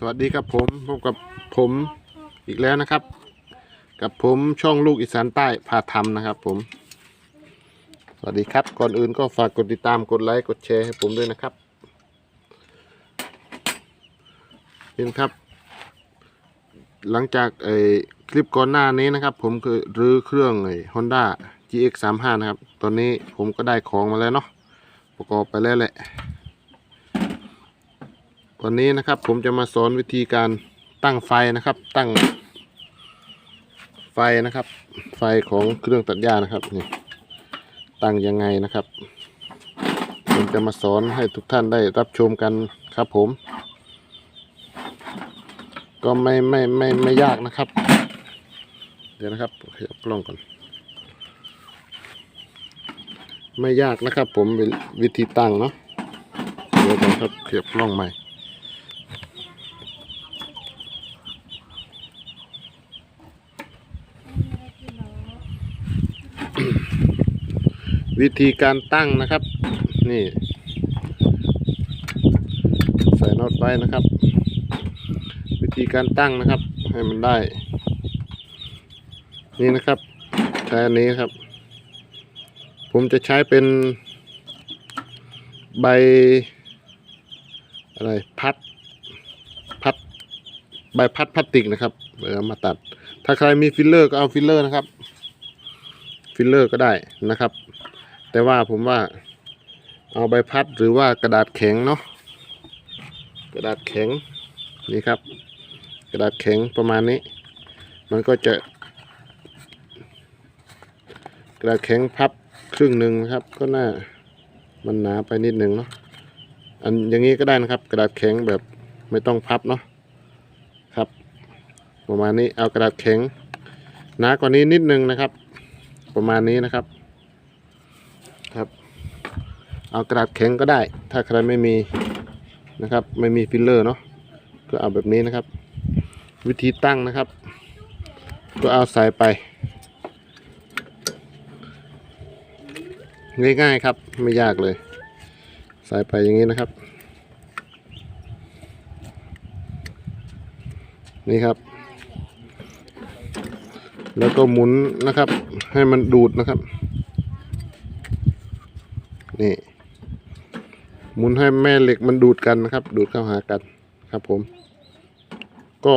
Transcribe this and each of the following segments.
สวัสดีครับผมพบกับผมอีกแล้วนะครับ กับผมช่องลูกอีสานใต้พาทำนะครับ ผม สวัสดีครับ ก่อนอื่นก็ฝากกดติดตามกดไลค์กดแชร์ให้ผมด้วยนะครับนี่นครับ หลังจากไอ้คลิปก่อนหน้านี้นะครับ ผมคือรื้อเครื่องไอ้ Honda GX 3 5 นะครับ ตอนนี้ผมก็ได้ของมาแล้วเนาะประกอบไปแล้วแหละ วันนี้นะครับผมจะมาสอนวิธีการตั้งไฟนะครับ ตั้ง ไฟนะครับ ไฟของเครื่องตัดหญ้านะครับนี่ตั้งยังไงนะครับ ผมจะมาสอนให้ทุกท่านได้รับชมกันครับผม ก็ไม่ไม่ไม่ไม่ยากนะครับ เดี๋ยวนะครับขยับกล้องก่อน ไม่ยากนะครับ ผมวิธีตั้งเนาะเดี๋ยวก่อนครับขยับกล้องใหม่ วิธีการตั้งนะครับ นี่ ใส่น็อตไว้นะครับ วิธีการตั้งนะครับ ให้มันได้ นี่นะครับใช้อันนี้ครับ ผมจะใช้เป็นใบอะไรพัดพัดใบพัดพลาสติกนะครับเอามาตัด ถ้าใครมีฟิลเลอร์ก็เอาฟิลเลอร์นะครับ ฟิลเลอร์ก็ได้นะครับ แต่ว่าผมว่าเอาใบพัดหรือว่ากระดาษแข็งเนาะกระดาษแข็งนี่ครับ กระดาษแข็งประมาณนี้ มันก็จะ กระดาษแข็งพับครึ่งหนึ่งนะครับ ก็น่ามันหนาไปนิดหนึ่งเนาะอันอย่างนี้ก็ได้นะครับ กระดาษแข็งแบบไม่ต้องพับเนาะครับ ประมาณนี้เอากระดาษแข็งหนากว่านี้นิดนึงนะครับ ประมาณนี้นะครับ ครับ เอากระดาษแข็งก็ได้ ถ้าใครไม่มีนะครับ ไม่มีฟิลเลอร์เนาะก็เอาแบบนี้นะครับ วิธีตั้งนะครับ ก็เอาใส่ไป ง่ายๆครับ ไม่ยากเลยใส่ไปอย่างนี้นะครับ นี่ครับ แล้วก็หมุนนะครับ ให้มันดูดนะครับ นี่ หมุนให้แม่เหล็กมันดูดกันนะครับ ดูดเข้าหากันครับผม ก็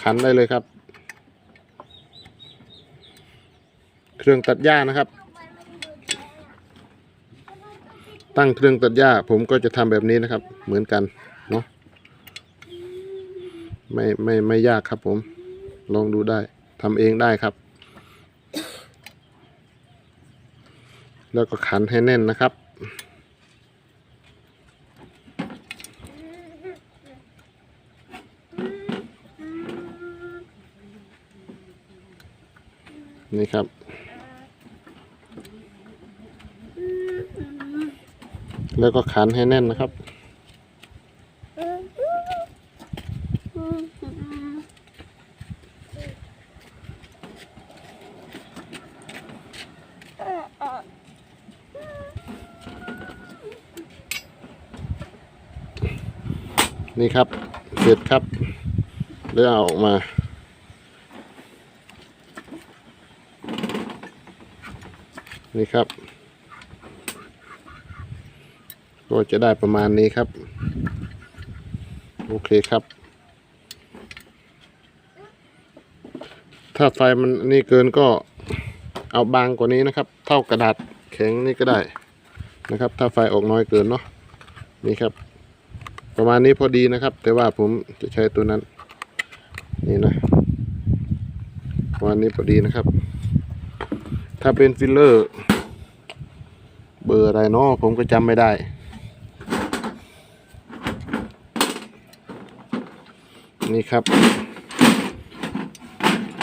ขันได้เลยครับ เครื่องตัดหญ้านะครับ ตั้งเครื่องตัดหญ้า ผมก็จะทำแบบนี้นะครับ เหมือนกันเนาะไม่ไม่ไม่ยากครับผม ลองดูได้ทำเองได้ครับ แล้วก็ขันให้แน่นนะครับ นี่ครับแล้วก็ขันให้แน่นนะครับ นี่ครับ เสร็จครับแล้เอาออกมานี่ครับ ก็จะได้ประมาณนี้ครับ โอเคครับ ถ้าไฟมันนี่เกินก็เอาบางกว่านี้นะครับ เท่ากระดาษแข็งนี่ก็ได้นะครับ ถ้าไฟออกน้อยเกินเนาะนี่ครับ ประมาณนี้พอดีนะครับ แต่ว่าผมจะใช้ตัวนั้น นี่นะประมาณนี้พอดีนะครับ ถ้าเป็นฟิลเลอร์ เบอร์อะไรเนาะผมก็จำไม่ได้ นี่ครับ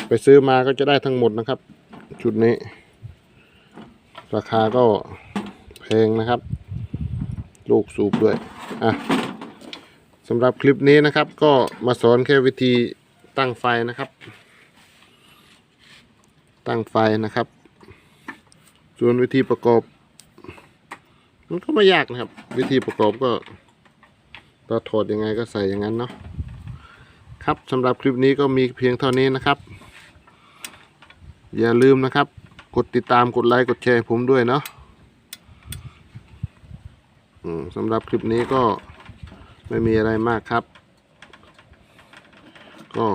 ไปซื้อมาก็จะได้ทั้งหมดนะครับ ชุดนี้ ราคาก็แพงนะครับ ลูกสูบด้วย อะ สำหรับคลิปนี้นะครับ ก็มาสอนแค่วิธีตั้งไฟนะครับ ตั้งไฟนะครับ ส่วนวิธีประกอบ มันก็ไม่ยากนะครับ วิธีประกอบก็เราถอดยังไงก็ใส่อย่างนั้นเนาะครับสำหรับคลิปนี้ก็มีเพียงเท่านี้นะครับ อย่าลืมนะครับ กดติดตามกดไลค์กดแชร์ผมด้วยเนาะสำหรับคลิปนี้ก็ ไม่มีอะไรมากครับ ก็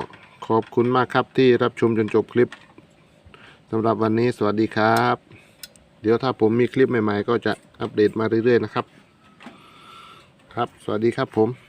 ขอบคุณมากครับที่รับชมจนจบคลิปสำหรับวันนี้สวัสดีครับ เดี๋ยวถ้าผมมีคลิปใหม่ ๆ ก็จะอัปเดตมาเรื่อยๆนะครับ ครับ สวัสดีครับผม